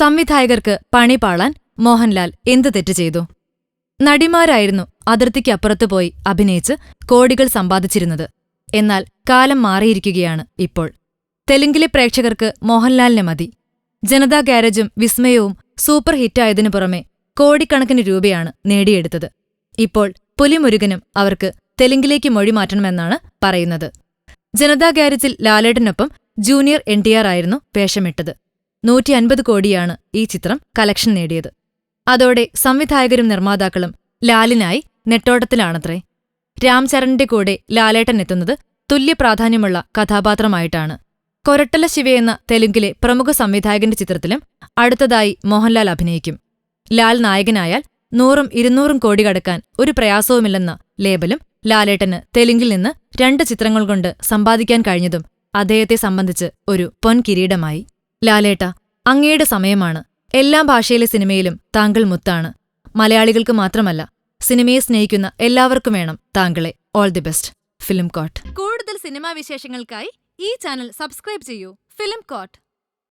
സംവിധായകർക്ക് പണി പാളാൻ മോഹൻലാൽ എന്ത് തെറ്റ് ചെയ്തു? നടിമാരായിരുന്നു അതിർത്തിക്കപ്പുറത്തു പോയി അഭിനയിച്ച് കോടികൾ സമ്പാദിച്ചിരുന്നത്. എന്നാൽ കാലം മാറിയിരിക്കുകയാണ് ഇപ്പോൾ. തെലുങ്കിലെ പ്രേക്ഷകർക്ക് മോഹൻലാലിനെ മതി. ജനതാ ഗാരേജും വിസ്മയവും സൂപ്പർ ഹിറ്റായതിനു പുറമെ കോടിക്കണക്കിന് രൂപയാണ് നേടിയെടുത്തത്. ഇപ്പോൾ പുലിമുരുകനും അവർക്ക് തെലുങ്കിലേക്ക് മൊഴി മാറ്റണമെന്നാണ് പറയുന്നത്. ജനതാ ഗാരേജിൽ ലാലേട്ടനൊപ്പം ജൂനിയർ എൻ ആയിരുന്നു വേഷമിട്ടത്. നൂറ്റി അൻപത് കോടിയാണ് ഈ ചിത്രം കലക്ഷൻ നേടിയത്. അതോടെ സംവിധായകരും നിർമ്മാതാക്കളും ലാലിനായി നെട്ടോട്ടത്തിലാണത്രേ. രാംചരണിന്റെ കൂടെ ലാലേട്ടൻ എത്തുന്നത് തുല്യ പ്രാധാന്യമുള്ള കഥാപാത്രമായിട്ടാണ്. കൊരട്ടല ശിവ എന്ന തെലുങ്കിലെ പ്രമുഖ സംവിധായകന്റെ ചിത്രത്തിലും അടുത്തതായി മോഹൻലാൽ അഭിനയിക്കും. ലാൽ നായകനായാൽ നൂറും ഇരുന്നൂറും കോടി കടക്കാൻ ഒരു പ്രയാസവുമില്ലെന്ന ലേബലും ലാലേട്ടന് തെലുങ്കിൽ നിന്ന് രണ്ട് ചിത്രങ്ങൾ കൊണ്ട് സമ്പാദിക്കാൻ കഴിഞ്ഞതും അദ്ദേഹത്തെ സംബന്ധിച്ച് ഒരു പൊൻകിരീടമായി. ലാലേട്ട അങ്ങയുടെ സമയമാണ്. എല്ലാ ഭാഷയിലെ സിനിമയിലും താങ്കൾ മുത്താണ്. മലയാളികൾക്ക് മാത്രമല്ല സിനിമയെ സ്നേഹിക്കുന്ന എല്ലാവർക്കും വേണം താങ്കളെ. All the best film coat. കൂടുതൽ സിനിമാ വിശേഷങ്ങൾക്കായി ഈ ചാനൽ സബ്സ്ക്രൈബ് ചെയ്യൂ. Film coat.